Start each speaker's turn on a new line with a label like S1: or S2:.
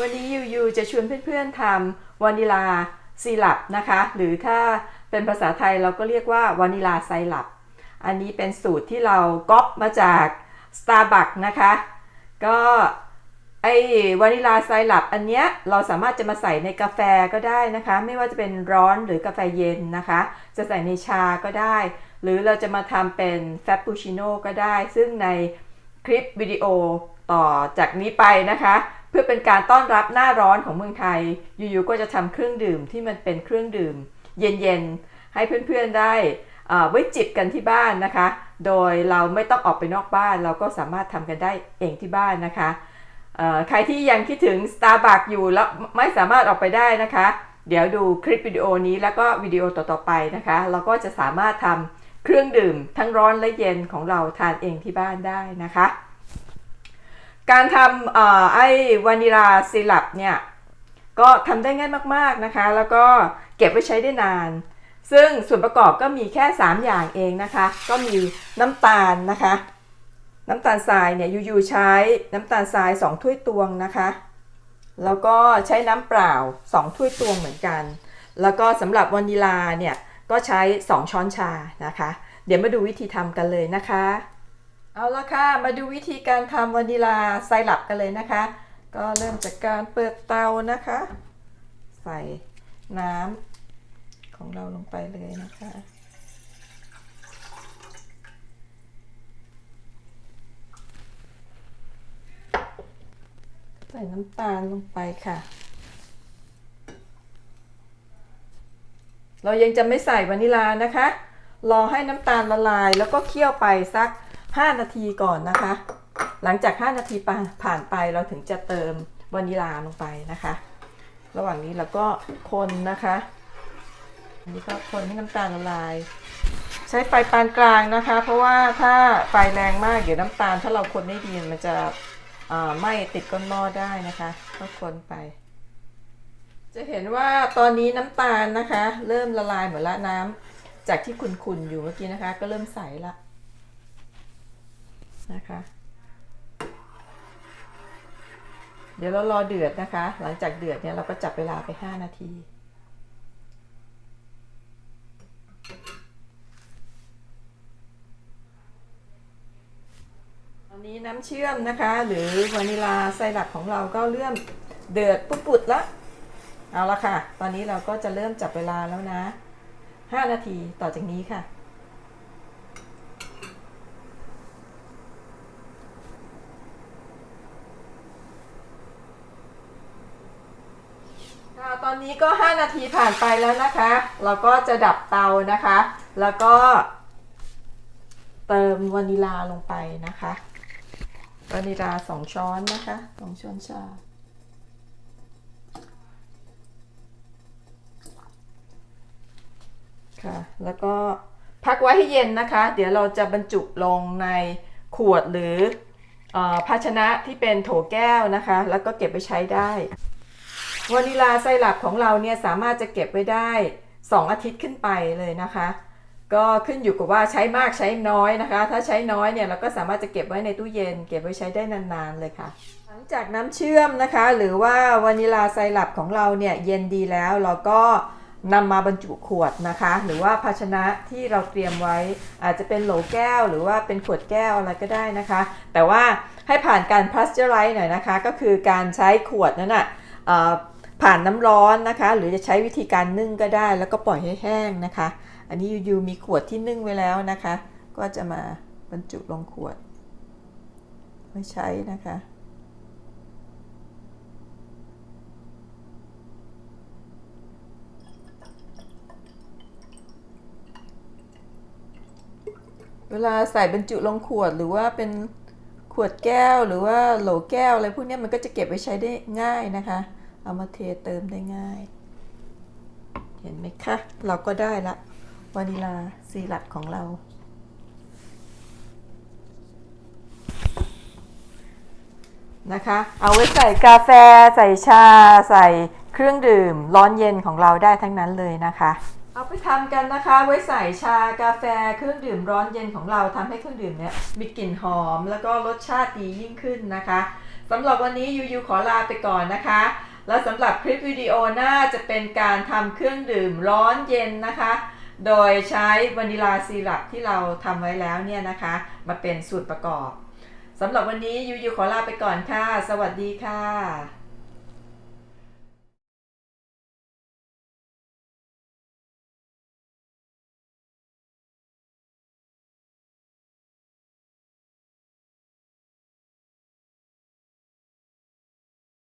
S1: วันนี้ยูยูจะชวนเพื่อนๆทำวานิลาซีลับนะคะ หรือถ้าเป็นภาษาไทยเราก็เรียกว่าวานิลาไซรัป อันนี้เป็นสูตรที่เราก๊อปมาจาก Starbucks นะคะ ก็ไอวานิลาไซรัปอันเนี้ยเราสามารถจะมาใส่ในกาแฟก็ได้นะคะ ไม่ว่าจะเป็นร้อนหรือกาแฟเย็นนะคะ จะใส่ในชาก็ได้ หรือเราจะมาทำเป็นแฟปปูชิโน่ก็ได้ ซึ่งในคลิปวิดีโอต่อจากนี้ไปนะคะ พื่อเป็นการต้อนรับหน้าร้อนของเมืองไทย อยู่ๆ ก็จะทำเครื่องดื่มที่มันเป็นเครื่องดื่ม เย็นๆ ให้เพื่อนๆ ได้ไว้จิบกันที่บ้านนะคะ โดยเราไม่ต้องออกไปนอกบ้าน เราก็สามารถทำกันได้เองที่บ้านนะคะ ใครที่ยังคิดถึง Starbucks อยู่แล้วไม่สามารถออกไปได้นะคะ เดี๋ยวดูคลิปวิดีโอนี้แล้วก็วิดีโอต่อๆไปนะคะ เราก็จะสามารถทำเครื่องดื่มทั้งร้อนและเย็นของเราทานเองที่บ้านได้นะคะ การทำออไอ้วานิลาซีรัปเนี่ย ก็ทำได้ง่ายมากๆนะคะ แล้วก็เก็บไว้ใช้ได้นาน ซึ่งส่วนประกอบก็มีแค่ 3 อย่างเองนะคะ ก็มีน้ำตาลนะคะ น้ำตาลทรายเนี่ยยูๆใช้น้ำตาลทราย 2 ถ้วยตวงนะคะ แล้วก็ใช้น้ำเปล่า 2 ถ้วยตวงเหมือนกัน แล้วก็สำหรับวานิลาเนี่ยก็ใช้ 2 ช้อนชานะคะ เดี๋ยวมาดูวิธีทำกันเลยนะคะ เอาละค่ะ มาดูวิธีการทำวานิลาไซรัปกันเลยนะคะ ก็เริ่มจากการเปิดเตานะคะ ใส่น้ำของเราลงไปเลยนะคะ ใส่น้ำตาลลงไปค่ะ เรายังจะไม่ใส่วานิลานะคะ รอให้น้ำตาลละลายแล้วก็เคี่ยวไปสัก 5 นาทีก่อนนะคะ หลังจาก 5 นาทีผ่านไปเราถึงจะเติมวานิลาลงไปนะคะ ระหว่างนี้เราก็คนนะคะอันนี้ก็คนให้น้ำตาลละลาย ใช้ไฟปานกลางนะคะ เพราะว่าถ้าไฟแรงมากเดี๋ยวน้ำตาล ถ้าเราคนไม่ดีมันจะไหม้ติดก้นหม้อได้นะคะ ก็คนไป จะเห็นว่าตอนนี้น้ำตาลนะคะ เริ่มละลายหมดละน้ำจากที่ขุนๆอยู่เมื่อกี้นะคะ ก็เริ่มใสละ นะคะ เดี๋ยวเรารอเดือดนะคะ หลังจากเดือดเนี่ยเราก็จับเวลาไป 5 นาทีตอนนี้น้ำเชื่อมนะคะ หรือวานิลาไซรัปของเราก็เริ่มเดือดปุดๆแล้วเอาละค่ะ ตอนนี้เราก็จะเริ่มจับเวลาแล้วนะ 5 นาทีต่อจากนี้ค่ะ ค่ะต อนนี้ก็ 5 นาทีผ่านไปแล้วนะคะ เราก็จะดับเตานะคะ แล้วก็ เติมวานิลาลงไปนะคะวานิลา2ช้อนนะคะ2ช้อนชา ค่ะ แล้วก็พักไว้ให้เย็นนะคะ เดี๋ยวเราจะบรรจุลงในขวดหรือเออภาชนะที่เป็นโถแก้วนะคะ แล้วก็เก็บไปใช้ได้ วานิลาไซรัปของเราเนี่ยสามารถจะเก็บไว้ได้ 2 อาทิตย์ขึ้นไปเลยนะคะ ก็ขึ้นอยู่กับว่าใช้มากใช้น้อยนะคะ ถ้าใช้น้อยเนี่ยเราก็สามารถจะเก็บไว้ในตู้เย็น เก็บไว้ใช้ได้นานๆเลยค่ะ หลังจากน้ำเชื่อมนะคะ หรือว่าวานิลาไซรัปของเราเนี่ยเย็นดีแล้วเราก็นำมาบรรจุขวดนะคะ หรือว่าภาชนะที่เราเตรียมไว้ อาจจะเป็นโหลแก้ว หรือว่าเป็นขวดแก้วอะไรก็ได้นะคะ แต่ว่าให้ผ่านการพลาสเจอไรส์หน่อยนะคะ ก็คือการใช้ขวดนั้นอะเอ่อ ผ่านน้ำร้อนนะคะ หรือจะใช้วิธีการนึ่งก็ได้ แล้วก็ปล่อยให้แห้งนะคะ อันนี้ยูๆมีขวดที่นึ่งไว้แล้วนะคะ ก็จะมาบรรจุลงขวดไว้ใช้นะคะเวลาใส่บรรจุลงขวดหรือว่าเป็นขวดแก้วหรือว่าโหลแก้วอะไรพวกนี้มันก็จะเก็บไว้ใช้ได้ง่ายนะคะ เอามาเทเติมได้ง่าย เห็นไหมคะ เราก็ได้ละวานิลาซีรัปของเรา นะคะ เอาไว้ใส่กาแฟใส่ชาใส่เครื่องดื่ม ร้อนเย็นของเราได้ทั้งนั้นเลยนะคะเอาไปทำกันนะคะ ไว้ใส่ชากาแฟเครื่องดื่มร้อนเย็นของเราทำให้เครื่องดื่มเนี้ยมีกลิ่นหอม แล้วก็รสชาติดียิ่งขึ้นนะคะสสำหรับวันนี้ยูยูขอลาไปก่อนนะคะ และสำหรับคลิปวิดีโอหน้าจะเป็นการทำเครื่องดื่มร้อนเย็นนะคะ โดยใช้วานิลาซีรัปที่เราทำไว้แล้วเนี่ยนะคะ มาเป็นสูตรประกอบสำหรับวันนี้ยูยูขอลาไปก่อนค่ะ สวัสดีค่ะ